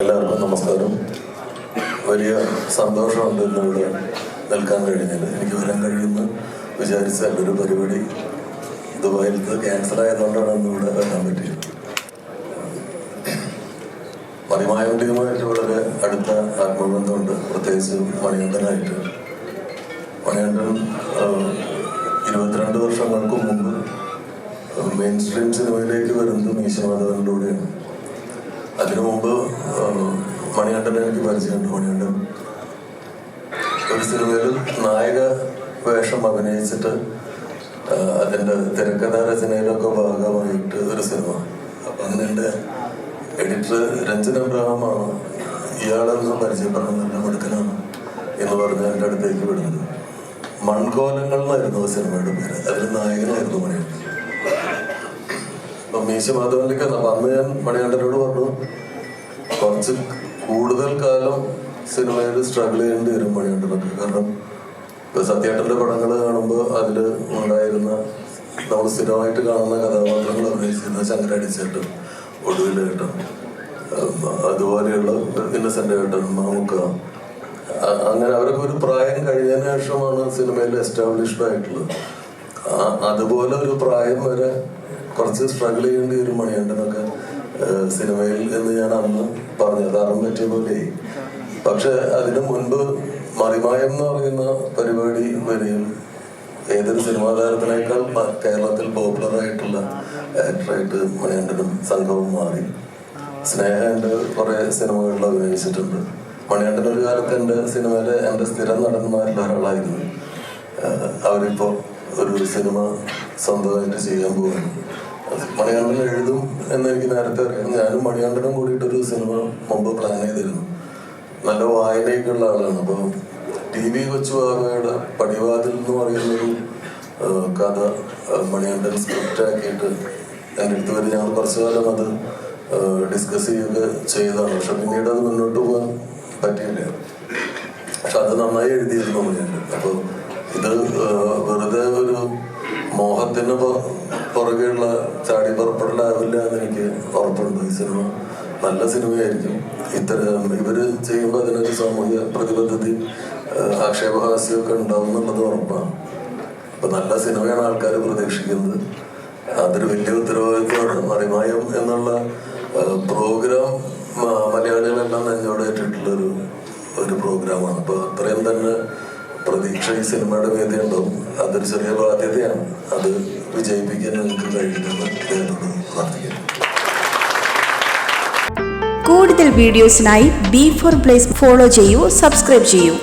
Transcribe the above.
എല്ലാവർക്കും നമസ്കാരം. വലിയ സന്തോഷമുണ്ട് ഇന്നിവിടെ നിൽക്കാൻ കഴിഞ്ഞത് എനിക്ക് വരാൻ കഴിയുമെന്ന് വിചാരിച്ച ഒരു പരിപാടി ദുബായിൽ ക്യാൻസർ ആയതുകൊണ്ടാണ് ഇന്നിവിടെ വരാൻ പറ്റിയത്. മണിമായം വളരെ അടുത്ത ആത്മബന്ധമുണ്ട്. പ്രത്യേകിച്ച് മണികണ്ഠനായിട്ട്. മണികണ്ഠൻ ആഹ്, ഇരുപത്തിരണ്ട് വർഷങ്ങൾക്ക് മുമ്പ് മെയിൻ സ്ട്രീം സിനിമയിലേക്ക് വരുന്നത് മീശമാധവനിലൂടെയാണ് അതിനു മുമ്പ് മണികണ്ഠനെ എനിക്ക് പരിചയമുണ്ട് മണികണ്ഠൻ ഒരു സിനിമയിൽ നായക വേഷം അഭിനയിച്ചിട്ട് അതിന്റെ തിരക്കഥ രചനയിലൊക്കെ ഭാഗമായിട്ട് ഒരു സിനിമ. അപ്പൊ എന്റെ എഡിറ്റർ രഞ്ജൻ അബ്രഹാമാണ് ഇയാളെന്ന് പരിചയപ്പെടുന്നത് എന്റെ മിടുക്കനാണ് എന്ന് പറഞ്ഞ് എന്റെ അടുത്തേക്ക് വിടുന്നത്. മൺകോലങ്ങൾ എന്നായിരുന്നു സിനിമയുടെ പേര്. അതിൽ നായകനായിരുന്നു അപ്പൊ മീശ മാധവനിലേക്ക് കഥ. അന്ന് ഞാൻ മണികണ്ഠനോട് പറഞ്ഞു കുറച്ച് കൂടുതൽ കാലം സിനിമയിൽ സ്ട്രഗിൾ ചെയ്യേണ്ടി വരും മണികണ്ഠനൊക്കെ. കാരണം ഇപ്പൊ സത്യേട്ടന്റെ പടങ്ങൾ കാണുമ്പോൾ അതിൽ ഉണ്ടായിരുന്ന നമ്മൾ സ്ഥിരമായിട്ട് കാണുന്ന കഥാപാത്രങ്ങൾ അഭിനയിച്ചിരുന്ന ശങ്കരടിച്ചേട്ടൻ ഒടുവിൽ കേട്ടൻ അതുപോലെയുള്ള ഇന്നസെന്റ് ഏട്ടൻ മാമുക്ക അങ്ങനെ അവരൊക്കെ ഒരു പ്രായം കഴിഞ്ഞതിന് ശേഷമാണ് സിനിമയിൽ എസ്റ്റാബ്ലിഷ്ഡ് ആയിട്ടുള്ളത്. അതുപോലെ ഒരു പ്രായം വരെ കുറച്ച് സ്ട്രഗിൾ ചെയ്യേണ്ടി ഒരു മണിയുണ്ടെന്നൊക്കെ സിനിമയിൽ എന്ന് ഞാൻ അന്ന് പറഞ്ഞു. അത് അറം പറ്റിയ പോലെ പക്ഷെ അതിനു മുൻപ് മറിമായം എന്ന് പറയുന്ന പരിപാടി വരെയും ഏതൊരു സിനിമാ താരത്തിനേക്കാൾ കേരളത്തിൽ പോപ്പുലർ ആയിട്ടുള്ള ആക്ടറായിട്ട് മണികണ്ഠനും സംഘവും മാറി. സ്നേഹ എന്റെ കുറെ സിനിമകളിൽ അഭിനയിച്ചിട്ടുണ്ട്. മണികണ്ഠൻ ഒരു കാലത്ത് എന്റെ സിനിമയിലെ എന്റെ സ്ഥിരം നടന്മാരിൽ ഒരാളായിരുന്നു. ആഹ് അവരിപ്പോ ഒരു സിനിമ സ്വന്തമായിട്ട് ചെയ്യാൻ അത് മണികണ്ഠൻ എഴുതും എന്നെനിക്ക് നേരത്തെ അറിയാം. ഞാനും മണികണ്ഠനും കൂടിയിട്ടൊരു സിനിമ മുമ്പ് പ്ലാൻ ചെയ്തിരുന്നു. നല്ല വായനയൊക്കെയുള്ള ആളാണ്. അപ്പോൾ ടി വി കൊച്ചു ബാബയുടെ പടിവാതിൽ എന്ന് പറയുന്നൊരു കഥ മണികണ്ഠൻ സ്ക്രിപ്റ്റ് ആക്കിയിട്ട് എന്റെ അടുത്ത് വരെ ഞങ്ങൾ കുറച്ചു കാലം അത് ഡിസ്കസ് ചെയ്യുക ചെയ്തതാണ്. പക്ഷെ പിന്നീട് അത് മുന്നോട്ട് പോകാൻ പറ്റിയില്ല. പക്ഷെ അത് നന്നായി എഴുതിയിരുന്നു മണികണ്ഠൻ. അപ്പോൾ ഇത് വെറുതെ ഒരു മോഹത്തിന് പുറകെയുള്ള ചാടി പുറപ്പെടലാവില്ല എന്ന് എനിക്ക് ഉറപ്പുണ്ട്. ഈ സിനിമ നല്ല സിനിമയായിരിക്കും. ഇത്തരം ഇവർ ചെയ്യുമ്പോൾ അതിനൊരു സാമൂഹ്യ പ്രതിബദ്ധത ആക്ഷേപഹാസ്യമൊക്കെ ഉണ്ടാവും എന്നുള്ളത് ഉറപ്പാണ്. അപ്പൊ നല്ല സിനിമയാണ് ആൾക്കാർ പ്രതീക്ഷിക്കുന്നത്. അതൊരു വലിയ ഉത്തരവാദിത്വമാണ് മറിമായം എന്നുള്ള പ്രോഗ്രാം മലയാളികളെല്ലാം നെഞ്ചോടേറ്റിട്ടുള്ള ഒരു ഒരു പ്രോഗ്രാമാണ്. അപ്പോൾ അത്രയും തന്നെ പ്രതീക്ഷ ഈ സിനിമയുടെ വേദി ഉണ്ടാവും അതൊരു ചെറിയ ബാധ്യതയാണ്. അത് വിജയിപ്പിക്കാൻ നിങ്ങൾക്ക് കഴിയുമെന്ന് കൂടുതൽ വീഡിയോസിനായി ബി ഫോർ പ്ലേസ് ഫോളോ ചെയ്യൂ സബ്സ്ക്രൈബ് ചെയ്യൂ.